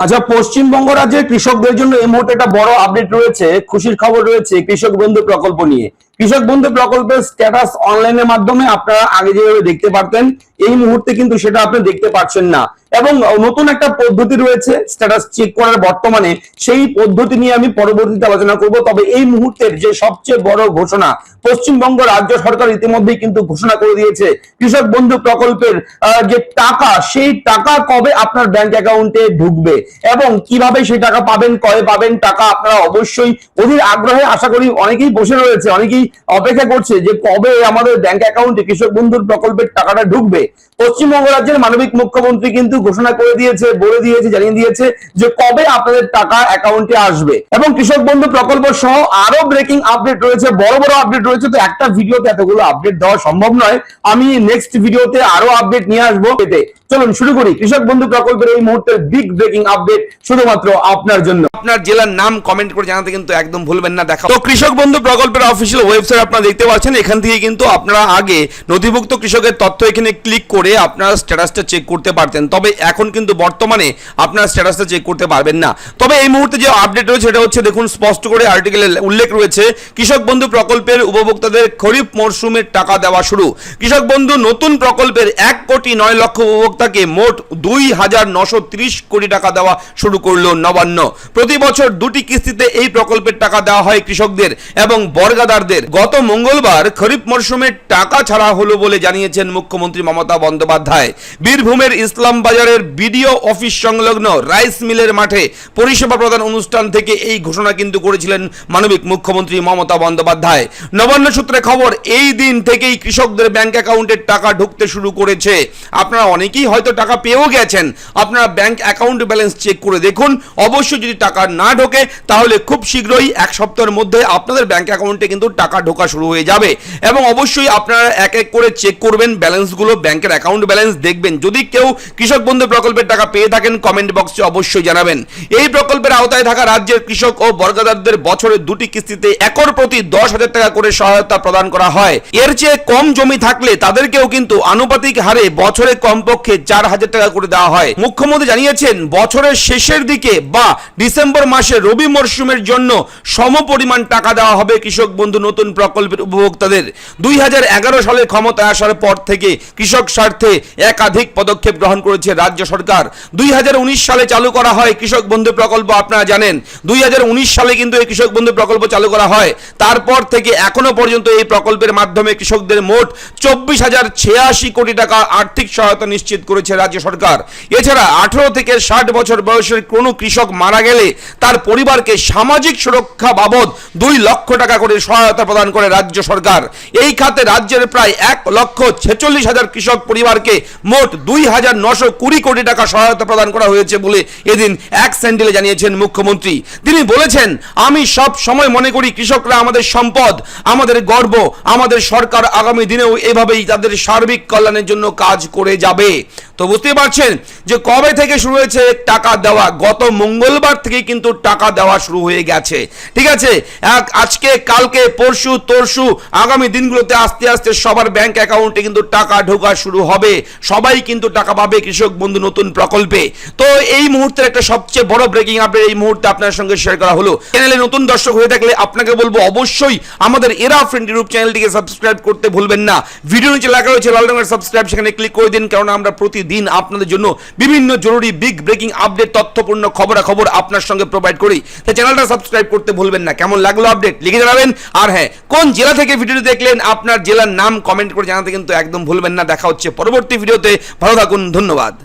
আচ্ছা পশ্চিমবঙ্গ রাজ্যের কৃষকদের জন্য এই মুহূর্তে একটা বড় আপডেট রয়েছে। খুশির খবর রয়েছে কৃষক বন্ধু প্রকল্প নিয়ে। কৃষক বন্ধু প্রকল্পের স্ট্যাটাস অনলাইনের মাধ্যমে আপনারা আগে যেভাবে দেখতে পারতেন, এই মুহূর্তে কিন্তু সেটা আপনি দেখতে পাচ্ছেন না। এবং নতুন একটা পদ্ধতি রয়েছে স্ট্যাটাস চেক করার বর্তমানে, সেই পদ্ধতি নিয়ে আমি পরবর্তীতে আলোচনা করব। তবে এই মুহূর্তের যে সবচেয়ে বড় ঘোষণা, পশ্চিমবঙ্গ রাজ্য সরকার ইতিমধ্যেই কিন্তু ঘোষণা করে দিয়েছে, কৃষক বন্ধু প্রকল্পের যে টাকা, সেই টাকা কবে আপনার ব্যাংক অ্যাকাউন্টে ঢুকবে? এবং কীভাবে সেই টাকা পাবেন, কবে পাবেন, টাকা আপনারা অবশ্যই অধীর আগ্রহে আশা করি অনেকেই বসে রয়েছে, অনেকেই অপেক্ষা করছে যে কবে আমাদের ব্যাংক অ্যাকাউন্টে কৃষক বন্ধুর প্রকল্পের টাকাটা ঢুকবে? পশ্চিমবঙ্গ রাজ্যের মানবিক মুখ্যমন্ত্রী কিন্তু ঘোষণা করে দিয়েছে বলে দিয়েছে জানিয়ে দিয়েছে যে কবে আপনাদের টাকা অ্যাকাউন্টে আসবে। এবং কৃষক বন্ধু প্রকল্প সহ আরও ব্রেকিং আপডেট রয়েছে বড় বড় আপডেট রয়েছে। তো একটা ভিডিওতে এতগুলো আপডেট দেওয়া সম্ভব নয়। আমি নেক্সট ভিডিওতে আরও আপডেট নিয়ে আসব এতে। চলুন শুরু করি। কৃষক বন্ধু প্রকল্পের এই মুহূর্তের বিগ ব্রেকিং আপডেট শুধুমাত্র আপনার জন্য। আপনার জেলার নাম কমেন্ট করে জানাতে কিন্তু একদম ভুলবেন না দেখা তো কৃষক বন্ধু প্রকল্পের অফিসিয়াল ওয়েবসাইট আপনারা দেখতে পাচ্ছেন, এখান থেকে কিন্তু আপনারা আগে নথিভুক্ত কৃষকের তথ্য এখানে ক্লিক করে আপনারা স্ট্যাটাসটা চেক করতে পারতেন। তবে এখন কিন্তু বর্তমানে আপনারা স্ট্যাটাসটা চেক করতে পারবেন না। তবে এই মুহূর্তে যে আপডেট রয়েছে, সেটা হচ্ছে দেখুন, স্পষ্ট করে আর্টিকেলে উল্লেখ রয়েছে, কৃষক বন্ধু প্রকল্পের উপভোক্তাদের খরিফ মরশুমের টাকা দেওয়া শুরু। কৃষক বন্ধু, নতুন প্রকল্পের এক কোটি নয় লক্ষ উপভোক্তাকে মোট দুই হাজার নশো ত্রিশ কোটি টাকা দেওয়া শুরু করল নবান্ন। প্রতি বছর দুটি কিস্তিতে এই প্রকল্পের টাকা দেওয়া হয় কৃষকদের এবং বর্গাদারদের। গত মঙ্গলবার খরিফ মরশুমের টাকা ছাড়া হলো বলে জানিয়েছেন মুখ্যমন্ত্রী মমতা বন্দ্যোপাধ্যায়। বীরভূমের ইসলাম বাজারের বিডিও অফিস সংলগ্ন রাইস মিলের মাঠে পরিষেবা প্রদান অনুষ্ঠান থেকে এই ঘোষণা কিন্তু করেছিলেন মানবিক মুখ্যমন্ত্রী মমতা বন্দ্যোপাধ্যায়। নবান্ন সূত্রে খবর, এই দিন থেকেই কৃষকদের ব্যাংক অ্যাকাউন্টে টাকা ঢুকতে শুরু করেছে। আপনারা অনেকেই হয়তো টাকা পেয়েও গেছেন। আপনারা ব্যাংক অ্যাকাউন্ট ব্যালেন্স চেক করে দেখুন। অবশ্যই যদি টাকা না ঢোকে, তাহলে খুব শীঘ্রই এক সপ্তাহের মধ্যে আপনাদের ব্যাংক অ্যাকাউন্টে কিন্তু টাকা ঢোকা শুরু হয়ে যাবে। এবং অবশ্যই আপনারা এক এক করে চেক করবেন ব্যালেন্সগুলো, ব্যাংকের অ্যাকাউন্ট ব্যালেন্স দেখবেন। যদি কেউ কৃষক বন্ধু প্রকল্পের টাকা পেয়ে থাকেন কমেন্ট বক্সে অবশ্যই জানাবেন। এই প্রকল্পের আওতায় থাকা রাজ্যের কৃষক ও বর্গাদারদের বছরে দুটি কিস্তিতে একর প্রতি দশ হাজার টাকা করে সহায়তা প্রদান করা হয়। এর চেয়ে কম জমি থাকলে তাদেরকেও কিন্তু আনুপাতিক হারে বছরে কমপক্ষে চার হাজার টাকা করে দেওয়া হয়। মুখ্যমন্ত্রী জানিয়েছেন, বছরের শেষের দিকে বা ডিসেম্বর মাসে রবি মরশুমের জন্য সম পরিমাণ টাকা দেওয়া হবে কৃষক বন্ধু নতুন প্রকল্পের উপভোক্তাদের দুই হাজার এগারো সালে ক্ষমতায় আসার পর থেকে কৃষক স্বার্থে একাধিক পদক্ষেপ গ্রহণ করেছে রাজ্য সরকার। দুই সালে চালু করা হয় কৃষক বন্ধু প্রকল্প, আপনারা জানেন। দুই সালে কিন্তু এই কৃষক বন্ধু প্রকল্প চালু করা হয়। তারপর থেকে এখনও পর্যন্ত এই প্রকল্পের মাধ্যমে কৃষকদের মোট চব্বিশ হাজার ছিয়াশি কোটি টাকা আর্থিক সহায়তা নিশ্চিত করেছে রাজ্য সরকার। এছাড়া আঠারো থেকে ষাট বছর বয়সের কোনো কৃষক মারা গেলে তার পরিবারকে সামাজিক সুরক্ষা বাবদ দুই লক্ষ টাকা করে সহায়তা প্রদান করে রাজ্য সরকার। এই খাতে রাজ্যের প্রায় এক লক্ষ ছেচল্লিশ হাজার কৃষক পরিবারকে মোট দুই হাজার নশো কুড়ি কোটি টাকা সহায়তা প্রদান করা হয়েছে বলে এদিন এক স্যান্ডেলে জানিয়েছেন মুখ্যমন্ত্রী। তিনি বলেছেন, আমি সব সময় মনে করি কৃষকরা আমাদের সম্পদ, আমাদের গর্ব, আমাদের সরকার আগামী দিনেও এভাবেই তাদের সার্বিক কল্যাণের জন্য কাজ করে যাবে। তো বুঝতে পারছেন যে কবে থেকে শুরু হয়েছে টাকা দেওয়া? গত মঙ্গলবার থেকে কিন্তু টাকা দেওয়া শুরু হয়ে গেছে। ঠিক আছে? এক- আজকে, কালকে পরশু, তরশু, আগামী দিনগুলোতে আস্তে আস্তে সবার ব্যাংক অ্যাকাউন্টে কিন্তু টাকা ঢোকা শুরু হবে। সবাই কিন্তু টাকা পাবে কৃষক বন্ধু নতুন প্রকল্পে। তো এই মুহূর্তের একটা সবচেয়ে বড় ব্রেকিং আপডেট এই মুহূর্তে আপনার সঙ্গে শেয়ার করা হলো। চ্যানেলে নতুন দর্শক হয়ে থাকলে আপনাকে বলব, অবশ্যই আমাদের এরা ফ্রেন্ড ইউটিউব চ্যানেলটিকে সাবস্ক্রাইব করতে ভুলবেন না। ভিডিও নিচে লেখা রয়েছে, লাল রঙের সাবস্ক্রাইব সেখানে ক্লিক করে দিন কারণ আমরা প্রতিদিন আপনাদের জন্য বিভিন্ন জরুরি বিগ ব্রেকিং আপডেট তথ্যপূর্ণ খবরাখবর আপনার সঙ্গে প্রোভাইড করি। তাই চ্যানেলটা সাবস্ক্রাইব করতে ভুলবেন না। কেমন লাগল আপডেট লিখে জানাবেন। আর হ্যাঁ কোন জেলা থেকে ভিডিওটি দেখলেন আপনার জেলার নাম কমেন্ট করে জানাতে কিন্তু একদম ভুলবেন না। দেখা হচ্ছে পরবর্তী ভিডিওতে। ভালো থাকুন, ধন্যবাদ।